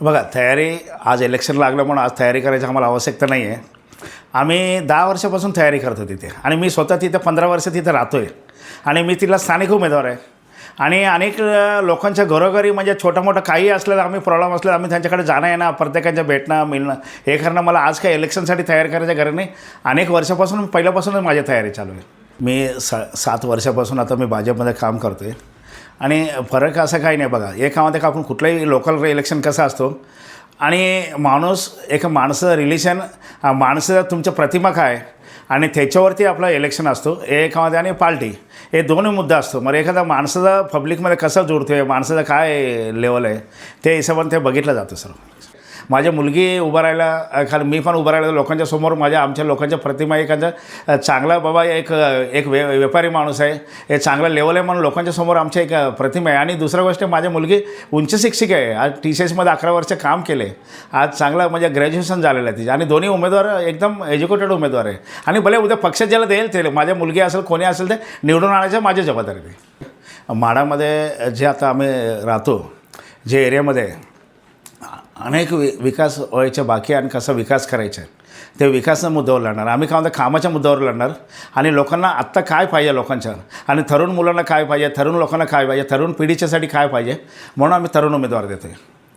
बघा तयारी आज इलेक्शन लागलं म्हणून आज तयारी करायची आम्हाला आवश्यकता नाही आहे आम्ही दहा वर्षापासून तयारी करतो तिथे आणि मी स्वतः तिथे पंधरा वर्ष तिथे राहतो आहे आणि मी तिथला स्थानिक उमेदवार आहे. आणि अनेक लोकांच्या घरोघरी म्हणजे छोटा मोठं काही असलं आम्ही प्रॉब्लेम असलेला आम्ही त्यांच्याकडे जाणं येणं प्रत्येकाच्या भेटणं मिळणं हे करणं मला आज काही इलेक्शनसाठी तयार करायच्या गरज नाही. अनेक वर्षापासून पहिल्यापासूनच माझी तयारी चालू आहे. मी सा सात वर्षापासून आता मी भाजपमध्ये काम करतो आहे आणि फरक असं काही नाही बघा. एकामध्ये का आपण कुठलंही लोकल इलेक्शन कसं असतो आणि माणूस एक माणसं रिलेशन माणसं तुमच्या प्रतिमा काय आणि त्याच्यावरती आपला इलेक्शन असतो एकामध्ये आणि पार्टी हे दोन्ही मुद्दा असतो. मग एखादा माणसाचा पब्लिकमध्ये कसं जोडतो आहे माणसाचं काय लेवल आहे ते हिशोबाने ते बघितलं जातं सर माझी मुलगी उभं राहायला खाली मी पण उभं राहिलं लोकांच्या समोर माझ्या आमच्या लोकांच्या प्रतिमा एखादा चांगला बाबा एक एक वे व्यापारी माणूस आहे. हे चांगला लेवल आहे म्हणून लोकांच्या समोर आमच्या एक प्रतिमा आहे. आणि दुसरं गोष्ट माझी मुलगी उंच शिक्षिका आहे. आज टी सी एसमध्ये अकरा वर्ष काम केले आज चांगला म्हणजे ग्रॅज्युएशन झालेलं आहे तिचं. आणि दोन्ही उमेदवार एकदम एज्युकेटेड उमेदवार आहे. आणि भले उद्या पक्ष ज्याला देईल ते माझ्या मुलगी असेल कोणी असेल ते निवडून आणायचं माझ्या जबाबदारी माडामध्ये जे आता आम्ही राहतो जे एरियामध्ये अनेक वि विकास व्हायचे बाकी आणि कसा विकास करायचा आहे. ते विकासाच्या मुद्द्यावर लढणार. आम्ही काय म्हणतो कामाच्या मुद्द्यावर लढणार. आणि लोकांना आत्ता काय पाहिजे लोकांच्या? आणि तरुण मुलांना काय पाहिजे? तरुण लोकांना काय पाहिजे? तरुण पिढीच्यासाठी काय पाहिजे? म्हणून आम्ही तरुण उमेदवार देतो आहे